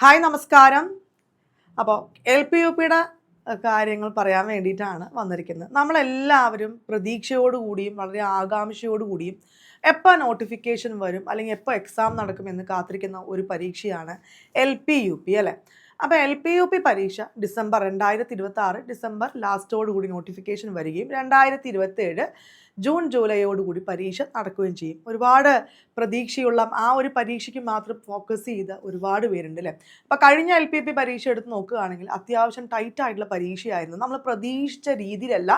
Hi നമസ്കാരം. അപ്പോൾ L P U പിയുടെ കാര്യങ്ങൾ പറയാൻ വേണ്ടിയിട്ടാണ് വന്നിരിക്കുന്നത്. നമ്മളെല്ലാവരും പ്രതീക്ഷയോടുകൂടിയും വളരെ ആകാംക്ഷയോടുകൂടിയും എപ്പോൾ നോട്ടിഫിക്കേഷൻ വരും അല്ലെങ്കിൽ എപ്പോൾ എക്സാം നടക്കുമെന്ന് കാത്തിരിക്കുന്ന ഒരു പരീക്ഷയാണ് എൽ പി യു പി അല്ലേ? അപ്പോൾ എൽ പി യു പി പരീക്ഷ ഡിസംബർ രണ്ടായിരത്തി ഇരുപത്തി ആറ് ഡിസംബർ ലാസ്റ്റോടുകൂടി നോട്ടിഫിക്കേഷൻ വരികയും രണ്ടായിരത്തി ഇരുപത്തേഴ് ജൂൺ ജൂലൈയോടുകൂടി പരീക്ഷ നടക്കുകയും ചെയ്യും. ഒരുപാട് പ്രതീക്ഷയുള്ള ആ ഒരു പരീക്ഷയ്ക്ക് മാത്രം ഫോക്കസ് ചെയ്ത ഒരുപാട് പേരുണ്ട് അല്ലേ അപ്പോൾ കഴിഞ്ഞ എൽ പി പി പരീക്ഷ എടുത്ത് നോക്കുകയാണെങ്കിൽ അത്യാവശ്യം ടൈറ്റ് ആയിട്ടുള്ള പരീക്ഷയായിരുന്നു. നമ്മൾ പ്രതീക്ഷിച്ച രീതിയിലല്ല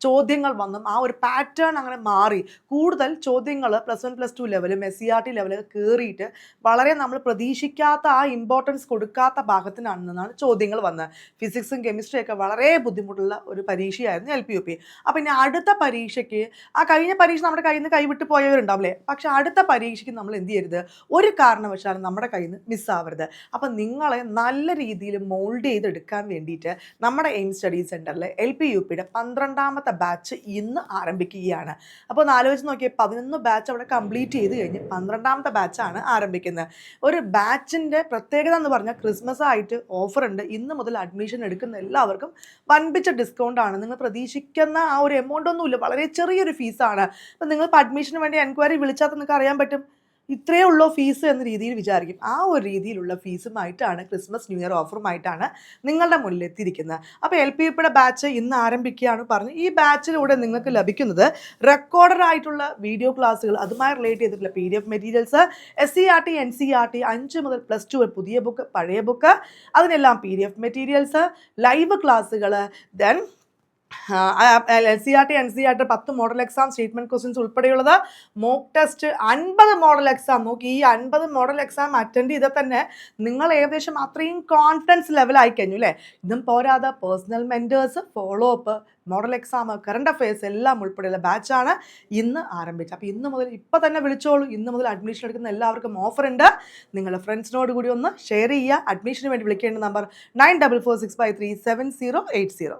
ചോദ്യങ്ങൾ വന്നും ആ ഒരു പാറ്റേൺ അങ്ങനെ മാറി. കൂടുതൽ ചോദ്യങ്ങൾ പ്ലസ് വൺ പ്ലസ് ടു ലെവലും എസ് സി ആർ ടി ലെവലൊക്കെ കയറിയിട്ട് വളരെ നമ്മൾ പ്രതീക്ഷിക്കാത്ത ആ ഇമ്പോർട്ടൻസ് കൊടുക്കാത്ത ഭാഗത്തിനാണ് നിന്നാണ് ചോദ്യങ്ങൾ വന്നത്. ഫിസിക്സും കെമിസ്ട്രിയും ഒക്കെ വളരെ ബുദ്ധിമുട്ടുള്ള ഒരു പരീക്ഷയായിരുന്നു എൽ പി യു പി അപ്പം ഇനി അടുത്ത പരീക്ഷയ്ക്ക് ആ കഴിഞ്ഞ പരീക്ഷ നമ്മുടെ കയ്യിൽ നിന്ന് കൈവിട്ട് പോയവരുണ്ടാവില്ലേ? പക്ഷെ അടുത്ത പരീക്ഷയ്ക്ക് നമ്മൾ എന്ത് ചെയ്യരുത്? ഒരു കാരണവശാലും നമ്മുടെ കയ്യിൽ നിന്ന് മിസ്സാവരുത് അപ്പം നിങ്ങളെ നല്ല രീതിയിൽ മോൾഡ് ചെയ്തെടുക്കാൻ വേണ്ടിയിട്ട് നമ്മുടെ എയിം സ്റ്റഡി സെന്ററിൽ എൽ പി യു പിയുടെ പന്ത്രണ്ടാമത്തെ ബാച്ച് ഇന്ന് ആരംഭിക്കുകയാണ്. അപ്പോൾ ഒന്ന് ആലോചിച്ച് നോക്കിയാൽ പതിനൊന്ന് ബാച്ച് അവിടെ കംപ്ലീറ്റ് ചെയ്ത് കഴിഞ്ഞ് പന്ത്രണ്ടാമത്തെ ബാച്ചാണ് ആരംഭിക്കുന്നത്. ഒരു ബാച്ചിന്റെ പ്രത്യേകത എന്ന് പറഞ്ഞാൽ ക്രിസ്മസ് ആയിട്ട് ഓഫർ ഉണ്ട് ഇന്ന് മുതൽ അഡ്മിഷൻ എടുക്കുന്ന എല്ലാവർക്കും വൻപിച്ച ഡിസ്കൗണ്ട് ആണ്. നിങ്ങൾ പ്രതീക്ഷിക്കുന്ന ആ ഒരു എമൗണ്ട് ഒന്നുമില്ല. വളരെ ചെറിയൊരു ഫീസാണ് അപ്പം നിങ്ങൾ അഡ്മിഷന് വേണ്ടി എൻക്വയറി വിളിച്ചാൽ നിങ്ങൾക്ക് അറിയാൻ പറ്റും. ഇത്രയേ ഉള്ളൂ ഫീസ് എന്ന രീതിയിൽ വിചാരിക്കും. ആ ഒരു രീതിയിലുള്ള ഫീസുമായിട്ടാണ് ക്രിസ്മസ് ന്യൂ ഇയർ ഓഫറുമായിട്ടാണ് നിങ്ങളുടെ മുന്നിൽ എത്തിയിരിക്കുന്നത് അപ്പോൾ എൽ പി യുടെ ബാച്ച് ഇന്ന് ആരംഭിക്കുകയാണ് പറഞ്ഞ് ഈ ബാച്ചിലൂടെ നിങ്ങൾക്ക് ലഭിക്കുന്നത് റെക്കോർഡറായിട്ടുള്ള വീഡിയോ ക്ലാസ്സുകൾ അതുമായി റിലേറ്റ് ചെയ്തിട്ടുള്ള P D F materials S C R T N C R T അഞ്ച് മുതൽ പ്ലസ് ടു പുതിയ ബുക്ക് പഴയ ബുക്ക് അതിനെല്ലാം P D F materials live ക്ലാസ്സുകൾ then L C R T N C R T പത്ത് model exam statement questions ഉൾപ്പെടെയുള്ളത് mock test അൻപത് model exam നോക്കി ഈ അൻപത് മോഡൽ എക്സാം അറ്റൻഡ് ചെയ്താൽ തന്നെ നിങ്ങൾ ഏകദേശം അത്രയും കോൺഫിഡൻസ് ലെവലായി കഴിഞ്ഞു അല്ലേ? ഇതും പോരാതെ personal mentors follow up model exam current affairs എല്ലാം ഉൾപ്പെടെയുള്ള ബാച്ചാണ് ഇന്ന് ആരംഭിച്ചത്. അപ്പോൾ ഇന്ന് മുതൽ ഇപ്പോൾ തന്നെ വിളിച്ചോളൂ. ഇന്ന് മുതൽ അഡ്മിഷൻ എടുക്കുന്ന എല്ലാവർക്കും ഓഫർ ഉണ്ട്. നിങ്ങളുടെ ഫ്രണ്ട്സിനോട് കൂടി ഒന്ന് ഷെയർ ചെയ്യുക. അഡ്മിഷന് വേണ്ടി വിളിക്കേണ്ട number nine double four six five three seven zero eight zero